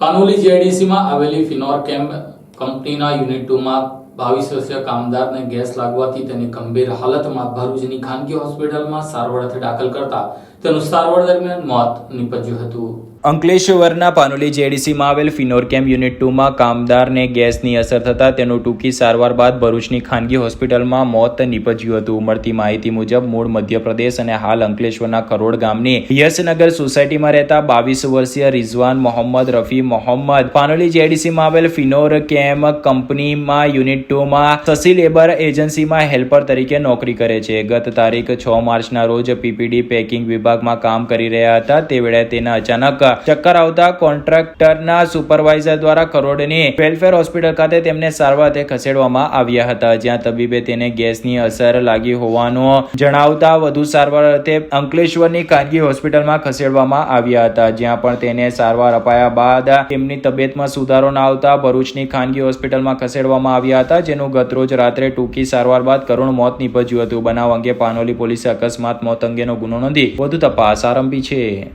કાનોલી જીઆઈડીસીમાં આવેલી ફિનોર કેમ્પ કંપનીના યુનિટ ટુમાં બાવીસ વર્ષીય કામદારને ગેસ લાગવાથી તેની ગંભીર હાલતમાં ભરૂચની ખાનગી હોસ્પિટલમાં સારવાર અર્થે દાખલ કરતા તેનું સારવાર દરમિયાન મોત નીપજ્યું હતું. અંકલેશ્વરના પાનોલી જેડીસીમાં આવેલ ફિનોરકેમ યુનિટ ટુમાં કામદારને ગેસની અસર થતાં તેનું ટૂંકી સારવાર બાદ ભરૂચની ખાનગી હોસ્પિટલમાં મોત નીપજ્યું હતું. મળતી માહિતી મુજબ, મૂળ મધ્યપ્રદેશ અને હાલ અંકલેશ્વરના કરોડ ગામની યશનગર સોસાયટીમાં રહેતા બાવીસ વર્ષીય રિઝવાન મોહમ્મદ રફી મોહમ્મદ પાનોલી જેડીસીમાં આવેલ ફિનોરકેમ કંપનીમાં યુનિટ ટુમાં સસી લેબર એજન્સીમાં હેલ્પર તરીકે નોકરી કરે છે. ગત તારીખ છ માર્ચના રોજ પીપીડી પેકિંગ વિભાગમાં કામ કરી રહ્યા હતા. તે વેળાએ તેના અચાનક ચક્કર આવતા કોન્ટ્રાક્ટરના સુપરવાઇઝર દ્વારા કરોડની વેલફેર હોસ્પિટલ ખાતે તેમને સારવાર ખસેડવામાં આવ્યા હતા. જ્યાં તબીબે તેને ગેસની અસર લાગી હોવાનું જણાવતા વધુ સારવાર અર્થે અંકલેશ્વરની ખાનગી હોસ્પિટલમાં ખસેડવામાં આવ્યા હતા. જ્યાં પણ તેને સારવાર અપાયા બાદ તેમની તબિયતમાં સુધારો ના આવતા ભરૂચની ખાનગી હોસ્પિટલમાં ખસેડવામાં આવ્યા હતા, જેનું ગતરોજ રાત્રે ટૂંકી સારવાર બાદ કરુણ મોત નીપજ્યું હતું. બનાવ અંગે પાનોલી પોલીસે અકસ્માત મોત અંગેનો ગુનો નોંધી વધુ તપાસ આરંભી છે.